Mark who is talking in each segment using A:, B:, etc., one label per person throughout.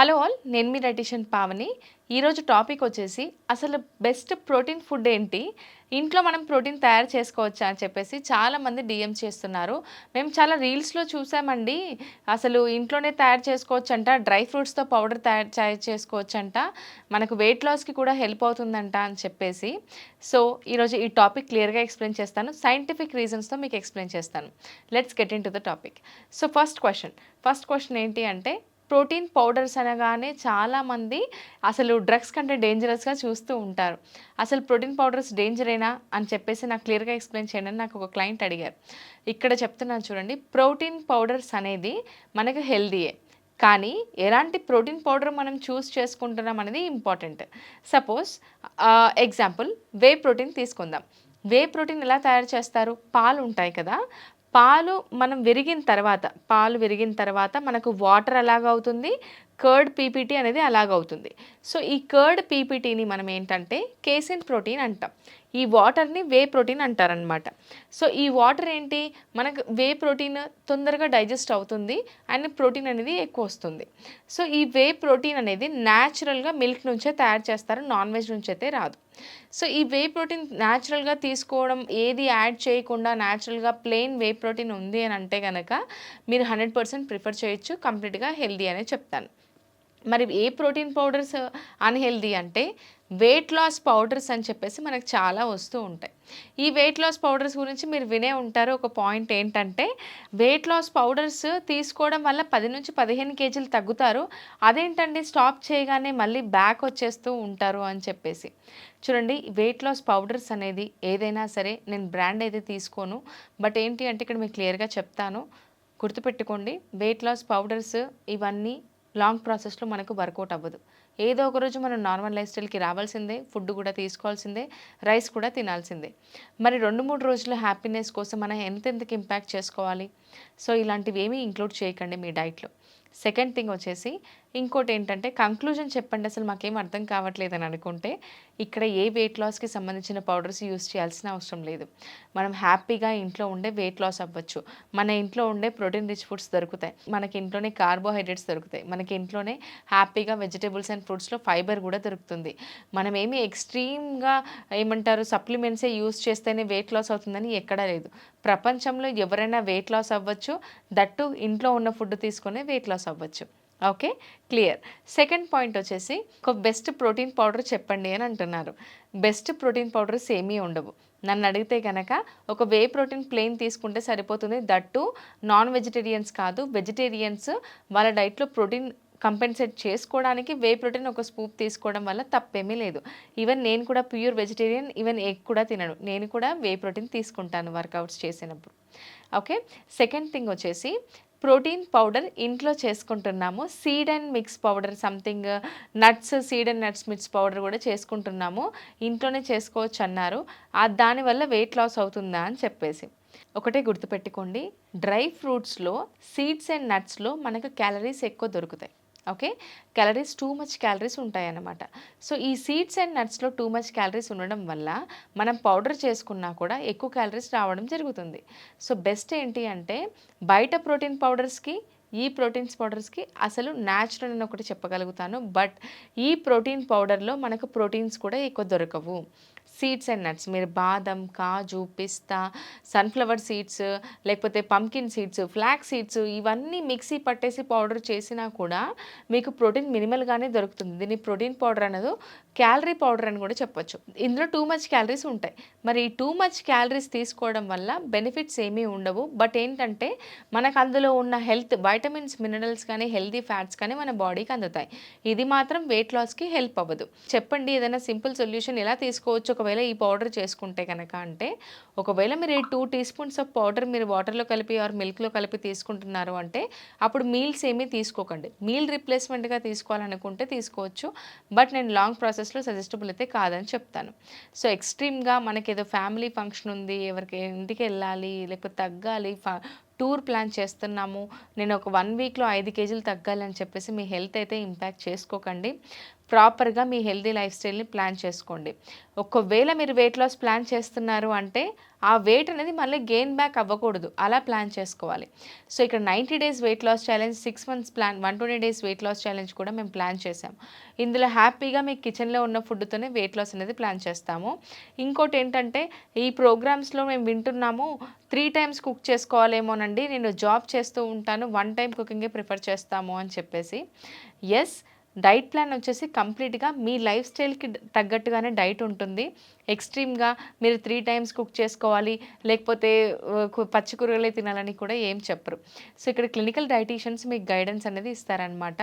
A: Hello all నేను మీ dietitian Pavani. ఈరోజు topic వచ్చేసి అసలు బెస్ట్ ప్రోటీన్ ఫుడ్ ఏంటి? ఇంట్లో మనం ప్రోటీన్ తయారు చేసుకోవచ్చా అని చెప్పేసి చాలామంది డిఎం చేస్తున్నారు. మేము చాలా రీల్స్లో చూసామండి. అసలు ఇంట్లోనే తయారు చేసుకోవచ్చంట డ్రై ఫ్రూట్స్తో పౌడర్ తయారు తయారు చేసుకోవచ్చంట. మనకు వెయిట్ లాస్కి కూడా హెల్ప్ అవుతుందంట అని చెప్పేసి. సో ఈరోజు ఈ టాపిక్ క్లియర్గా ఎక్స్ప్లెయిన్ చేస్తాను. సైంటిఫిక్ రీజన్స్తో మీకు ఎక్స్ప్లెయిన్ చేస్తాను. Let's get into the topic so first question first question ఏంటి అంటే ప్రోటీన్ పౌడర్స్ అనగానే చాలామంది అసలు డ్రగ్స్ కంటే డేంజరస్గా చూస్తూ ఉంటారు. అసలు ప్రోటీన్ పౌడర్స్ డేంజరేనా అని చెప్పేసి నాకు క్లియర్గా ఎక్స్ప్లెయిన్ చేయండి అని నాకు ఒక క్లయింట్ అడిగారు. ఇక్కడ చెప్తున్నాను చూడండి ప్రోటీన్ పౌడర్స్ అనేది మనకు హెల్దీయే కానీ ఎలాంటి ప్రోటీన్ పౌడర్ మనం చూస్ చేసుకుంటున్నాం అనేది important. Suppose example whey protein తీసుకుందాం. వే ప్రోటీన్ ఎలా తయారు చేస్తారు? పాలు ఉంటాయి కదా పాలు మనం విరిగిన తర్వాత పాలు విరిగిన తర్వాత మనకు వాటర్ ఎలాగవుతుంది? కర్డ్ పీపీటీ అనేది అలాగవుతుంది. సో ఈ కర్డ్ పీపీటీని మనం ఏంటంటే కేసిన్ ప్రోటీన్ అంటాం. ఈ వాటర్ని వే ప్రోటీన్ అంటారనమాట సో ఈ వాటర్ ఏంటి? మనకు వే ప్రోటీన్ తొందరగా డైజెస్ట్ అవుతుంది అండ్ ప్రోటీన్ అనేది ఎక్కువ వస్తుంది. సో ఈ వే ప్రోటీన్ అనేది న్యాచురల్గా మిల్క్ నుంచే తయారు చేస్తారు నాన్ వెజ్ నుంచి అయితే రాదు. సో ఈ వే ప్రోటీన్ న్యాచురల్గా తీసుకోవడం ఏది యాడ్ చేయకుండా న్యాచురల్గా ప్లెయిన్ వే ప్రోటీన్ ఉంది అని అంటే కనుక మీరు హండ్రెడ్ పర్సెంట్ ప్రిఫర్ చేయొచ్చు కంప్లీట్గా హెల్దీ అనే చెప్తాను. మరి ఏ ప్రోటీన్ పౌడర్స్ అన్హెల్దీ అంటే వెయిట్ లాస్ పౌడర్స్ అని చెప్పేసి మనకు చాలా వస్తూ ఉంటాయి. ఈ వెయిట్ లాస్ పౌడర్స్ గురించి మీరు వినే ఉంటారు. ఒక పాయింట్ ఏంటంటే వెయిట్ లాస్ పౌడర్స్ తీసుకోవడం వల్ల పది నుంచి పదిహేను కేజీలు తగ్గుతారు. అదేంటండి? స్టాప్ చేయగానే మళ్ళీ బ్యాక్ వచ్చేస్తూ ఉంటారు అని చెప్పేసి. చూడండి వెయిట్ లాస్ పౌడర్స్ అనేది ఏదైనా సరే నేను బ్రాండ్ అయితే తీసుకోను. బట్ ఏంటి అంటే ఇక్కడ మీకు క్లియర్గా చెప్తాను. గుర్తుపెట్టుకోండి వెయిట్ లాస్ పౌడర్స్ ఇవన్నీ లాంగ్ ప్రాసెస్లో మనకు వర్కౌట్ అవ్వదు. ఏదో ఒక రోజు మనం నార్మల్ లైఫ్ స్టైల్కి రావాల్సిందే ఫుడ్ కూడా తీసుకోవాల్సిందే రైస్ కూడా తినాల్సిందే. మరి రెండు మూడు రోజుల హ్యాపీనెస్ కోసం మనం ఎంతెంతకి ఇంపాక్ట్ చేసుకోవాలి? సో ఇలాంటివి ఏమీ ఇంక్లూడ్ చేయకండి మీ డైట్లో. సెకండ్ థింగ్ వచ్చేసి ఇంకోటి ఏంటంటే కంక్లూజన్ చెప్పండి. అసలు మాకేం అర్థం కావట్లేదు అని అనుకుంటే ఇక్కడ ఏ వెయిట్ లాస్కి సంబంధించిన పౌడర్స్ యూస్ చేయాల్సిన అవసరం లేదు. మనం హ్యాపీగా ఇంట్లో ఉండే వెయిట్ లాస్ అవ్వచ్చు. మన ఇంట్లో ఉండే ప్రోటీన్ రిచ్ ఫుడ్స్ దొరుకుతాయి. మనకి ఇంట్లోనే కార్బోహైడ్రేట్స్ దొరుకుతాయి. మనకి ఇంట్లోనే హ్యాపీగా వెజిటేబుల్స్ అండ్ ఫ్రూట్స్లో ఫైబర్ కూడా దొరుకుతుంది. మనం ఏమి ఎక్స్ట్రీమ్గా ఏమంటారు సప్లిమెంట్సే యూస్ చేస్తేనే వెయిట్ లాస్ అవుతుందని ఎక్కడా లేదు. ప్రపంచంలో ఎవరైనా వెయిట్ లాస్ అవ్వచ్చు. దట్టు ఇంట్లో ఉన్న ఫుడ్ తీసుకునే వెయిట్ లాస్ అవ్వచ్చు. Okay clear. సెకండ్ పాయింట్ వచ్చేసి ఒక బెస్ట్ ప్రోటీన్ పౌడర్ చెప్పండి అని అంటున్నారు. బెస్ట్ ప్రోటీన్ పౌడర్స్ ఏమీ ఉండవు. నన్ను అడిగితే కనుక ఒక వే ప్రోటీన్ ప్లెయిన్ తీసుకుంటే సరిపోతుంది. దట్టు నాన్ వెజిటేరియన్స్ కాదు. వెజిటేరియన్స్ వాళ్ళ డైట్లో ప్రోటీన్ కంపెన్సేట్ చేసుకోవడానికి వే ప్రోటీన్ ఒక స్పూప్ తీసుకోవడం వల్ల తప్పేమీ లేదు. ఈవెన్ నేను కూడా ప్యూర్ వెజిటేరియన్ ఈవెన్ ఎగ్ కూడా తినను. నేను కూడా వే ప్రోటీన్ తీసుకుంటాను వర్కౌట్స్ చేసినప్పుడు. ఓకే సెకండ్ థింగ్ వచ్చేసి ప్రోటీన్ పౌడర్ ఇంట్లో చేసుకుంటున్నాము. Seed and mix powder something nuts seed and nuts mix powder కూడా చేసుకుంటున్నాము. ఇంట్లోనే చేసుకోవచ్చు అన్నారు. దానివల్ల వెయిట్ లాస్ అవుతుందా అని చెప్పేసి. ఒకటే గుర్తుపెట్టుకోండి డ్రై ఫ్రూట్స్లో సీడ్స్ అండ్ నట్స్లో మనకు క్యాలరీస్ ఎక్కువ దొరుకుతాయి. Okay? Calories too much calories ఉంటాయన్నమాట. సో ఈ సీడ్స్ అండ్ నట్స్లో టూ మచ్ క్యాలరీస్ ఉండడం వల్ల మనం పౌడర్ చేసుకున్నా కూడా ఎక్కువ క్యాలరీస్ రావడం జరుగుతుంది. సో బెస్ట్ ఏంటి అంటే బయట ప్రోటీన్ పౌడర్స్కి ఈ ప్రోటీన్స్ పౌడర్స్కి అసలు న్యాచురల్ అని ఒకటి చెప్పగలుగుతాను. బట్ ఈ ప్రోటీన్ పౌడర్లో మనకు ప్రోటీన్స్ కూడా ఎక్కువ దొరకవు. Seeds and nuts. మీరు బాదం కాజు పిస్తా సన్ఫ్లవర్ సీడ్స్ లేకపోతే పంకిన్ సీడ్స్ ఫ్లాక్ సీడ్స్ ఇవన్నీ మిక్సీ పట్టేసి పౌడర్ చేసినా కూడా మీకు ప్రోటీన్ మినిమల్గానే దొరుకుతుంది. దీన్ని ప్రోటీన్ పౌడర్ అనేది క్యాలరీ పౌడర్ అని కూడా చెప్పొచ్చు. ఇందులో టూ మచ్ క్యాలరీస్ ఉంటాయి. మరి ఈ టూ మచ్ క్యాలరీస్ తీసుకోవడం వల్ల బెనిఫిట్స్ ఏమీ ఉండవు. బట్ ఏంటంటే మనకు అందులో ఉన్న హెల్త్ వైటమిన్స్ మినరల్స్ కానీ హెల్తీ ఫ్యాట్స్ కానీ మన బాడీకి అందుతాయి. ఇది మాత్రం వెయిట్ లాస్కి హెల్ప్ అవ్వదు. చెప్పండి ఏదైనా సింపుల్ సొల్యూషన్ ఎలా తీసుకోవచ్చు? ఒక ఒకవేళ ఈ పౌడర్ చేసుకుంటే కనుక అంటే ఒకవేళ మీరు ఈ two teaspoons of powder మీరు వాటర్లో కలిపి ఆర్ మిల్క్లో కలిపి తీసుకుంటున్నారు అంటే అప్పుడు మీల్స్ ఏమీ తీసుకోకండి. మీల్ రిప్లేస్మెంట్గా తీసుకోవాలనుకుంటే తీసుకోవచ్చు. బట్ నేను లాంగ్ ప్రాసెస్లో సజెస్టబుల్ అయితే కాదని చెప్తాను. సో ఎక్స్ట్రీమ్గా మనకి ఏదో ఫ్యామిలీ ఫంక్షన్ ఉంది ఎవరికి ఇంటికి వెళ్ళాలి లేకపోతే తగ్గాలి టూర్ ప్లాన్ చేస్తున్నాము. నేను ఒక వన్ వీక్లో ఐదు కేజీలు తగ్గాలి అని చెప్పేసి మీ హెల్త్ అయితే ఇంపాక్ట్ చేసుకోకండి. ప్రాపర్గా మీ హెల్తీ లైఫ్ స్టైల్ని ప్లాన్ చేసుకోండి. ఒకవేళ మీరు వెయిట్ లాస్ ప్లాన్ చేస్తున్నారు అంటే ఆ వెయిట్ అనేది మళ్ళీ గెయిన్ బ్యాక్ అవ్వకూడదు. అలా ప్లాన్ చేసుకోవాలి. సో ఇక్కడ ninety days weight loss challenge six months plan one twenty days weight loss challenge కూడా మేము ప్లాన్ చేసాం ఇందులో హ్యాపీగా మీ కిచెన్లో ఉన్న ఫుడ్తోనే వెయిట్ లాస్ అనేది ప్లాన్ చేస్తాము. ఇంకోటి ఏంటంటే ఈ ప్రోగ్రామ్స్లో మేము వింటున్నాము త్రీ టైమ్స్ కుక్ చేసుకోవాలేమోనండి. నేను జాబ్ చేస్తూ ఉంటాను వన్ టైం కుకింగే ప్రిఫర్ చేస్తాము అని చెప్పేసి. ఎస్ డైట్ ప్లాన్ వచ్చేసి కంప్లీట్గా మీ లైఫ్ స్టైల్కి తగ్గట్టుగానే డైట్ ఉంటుంది. ఎక్స్ట్రీమ్గా మీరు త్రీ టైమ్స్ కుక్ చేసుకోవాలి లేకపోతే పచ్చి కూరగాయలే తినాలని కూడా ఏం చెప్పరు. సో ఇక్కడ క్లినికల్ డైటీషియన్స్ మీకు గైడెన్స్ అనేది ఇస్తారనమాట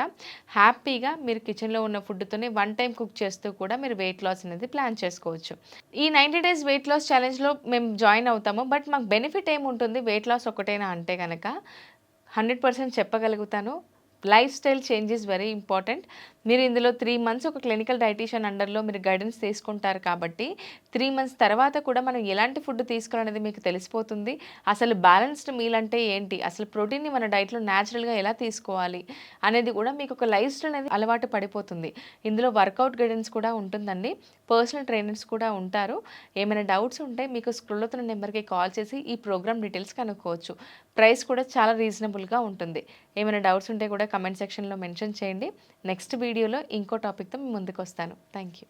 A: హ్యాపీగా మీరు కిచెన్లో ఉన్న ఫుడ్తోనే వన్ టైం కుక్ చేస్తూ కూడా మీరు వెయిట్ లాస్ అనేది ప్లాన్ చేసుకోవచ్చు. ఈ నైంటీ డేస్ వెయిట్ లాస్ ఛాలెంజ్లో మేము జాయిన్ అవుతాము. బట్ మాకు బెనిఫిట్ ఏముంటుంది? వెయిట్ లాస్ ఒకటేనా అంటే కనుక హండ్రెడ్ పర్సెంట్ చెప్పగలుగుతాను. Lifestyle change very important. మీరు ఇందులో త్రీ మంత్స్ ఒక క్లినికల్ డైటీషియన్ అండర్లో మీరు గైడెన్స్ తీసుకుంటారు కాబట్టి త్రీ మంత్స్ తర్వాత కూడా మనం ఎలాంటి ఫుడ్ తీసుకోవాలనేది మీకు తెలిసిపోతుంది? అసలు బ్యాలెన్స్డ్ మీల్ అంటే ఏంటి? అసలు ప్రోటీన్ని మన డైట్లో న్యాచురల్గా ఎలా తీసుకోవాలి? అనేది కూడా మీకు ఒక లైఫ్ స్టైల్ అనేది అలవాటు పడిపోతుంది. ఇందులో వర్కౌట్ గైడెన్స్ కూడా ఉంటుందండి. పర్సనల్ ట్రైనర్స్ కూడా ఉంటారు. ఏమైనా డౌట్స్ ఉంటే మీకు స్క్రోల్ అవుతున్న నెంబర్కి కాల్ చేసి ఈ ప్రోగ్రామ్ డీటెయిల్స్ కనుక్కోవచ్చు. ప్రైస్ కూడా చాలా రీజనబుల్గా ఉంటుంది. ఏమైనా డౌట్స్ ఉంటే కూడా కమెంట్ సెక్షన్లో మెన్షన్ చేయండి. నెక్స్ట్ వీడియోలో ఇంకో టాపిక్తో మీ ముందుకు వస్తాను థ్యాంక్ యూ